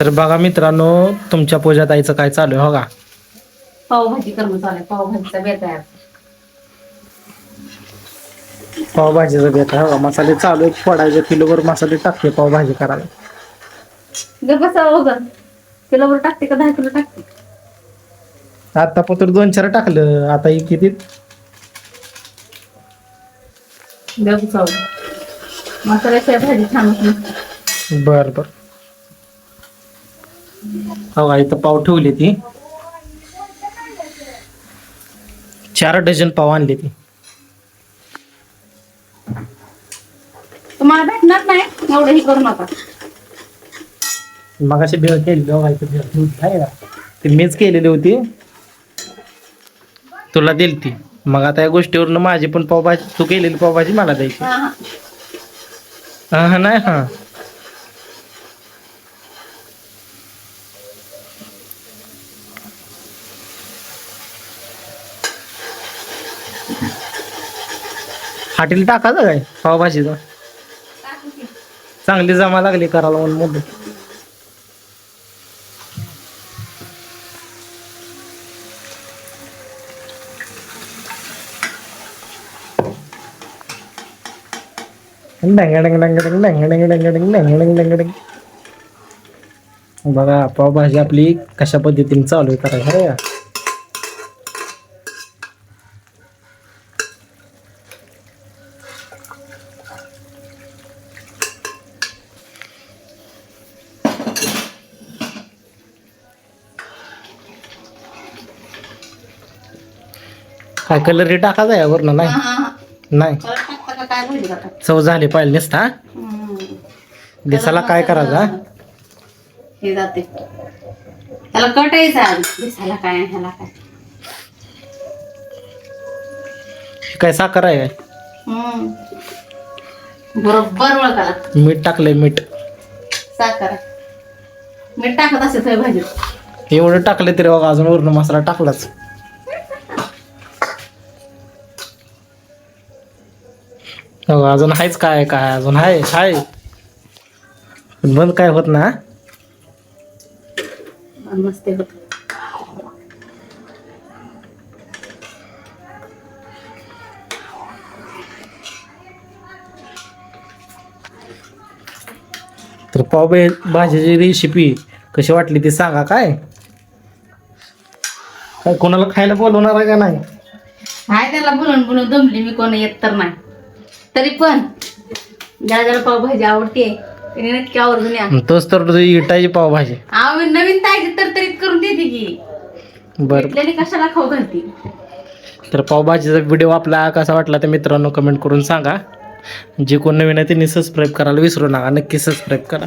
तर बघा मित्रांनो तुमच्या पूजात आईचं काय चालू आहे हो का? पावभाजी करणं चालू आहे. पावभाजीचा बेत आहे आज. पावभाजीचं बेत आहे हो का? मसाले चालू आहे फोडायचे किलोभर मसाले टाकते पावभाजी करायला. गप्प किलोभर टाकते का? दहा किलो टाकते. आता पत्र दोन चार टाकलं. आता ही किती? गप्प मसाल्याशिवाय भाजी छान होत. बर बर. हो का इथं पाव ठेवली ती. चार डझन पाव आणली ती. तुम्हाला भेटणार नाही? एवढं ही करू नका. मग अशी भेळ केली का इथं भेळ ठेवली आहे का ती मीच केलेली होती. तुला दिली ती मग आता या गोष्टीवरनं माझी पण पावभाजी तू केलेली पावभाजी मला द्यायची. हा हा, नाही हा. हाटील टाकायचं काय पावभाजीचं चांगली जमा लागली करायला म्हणून मोठी बघा पावभाजी आपली कशा पद्धतीने चालू आहे करायला काय कलर टाकायचा आहे वरनं नाही. नाही. चव झाली पाहिजे नसता दिसाला काय करायचा हे जाते. त्याला काय काय साखर आहे? बरोबर ओळखाला मीठ टाकलंय मीठ. साखर. मीठ टाकत असे तुझ्या भाजीत एवढं टाकलं तरी बघा अजून वरून मसाला टाकलाच. अजून आहेच काय काय अजून आहे पण बंद काय होत ना? मस्त होत. तर पावभाजी भाजीची रेसिपी कशी वाटली ती सांगा काय? काय कोणाला खायला बोलवणार आहे का नाही? हाय त्याला बोलून बोलून दमली मी कोण येत तर नाही. तरी पण ज्याला ज्याला पावभाजी आवडते त्याने नक्की आवर्जून या. तोच तर तुझी इटायची पावभाजी. आव नवीन ताजी तर तरी करून देते की. बरं. कशाला खाऊ घालते? तर पावभाजीचा व्हिडिओ आपला कसा वाटला ते मित्रांनो कमेंट करून सांगा. जे कोण नवीन आहे त्यांनी सबस्क्राईब करायला विसरू नका. नक्की सबस्क्राईब करा.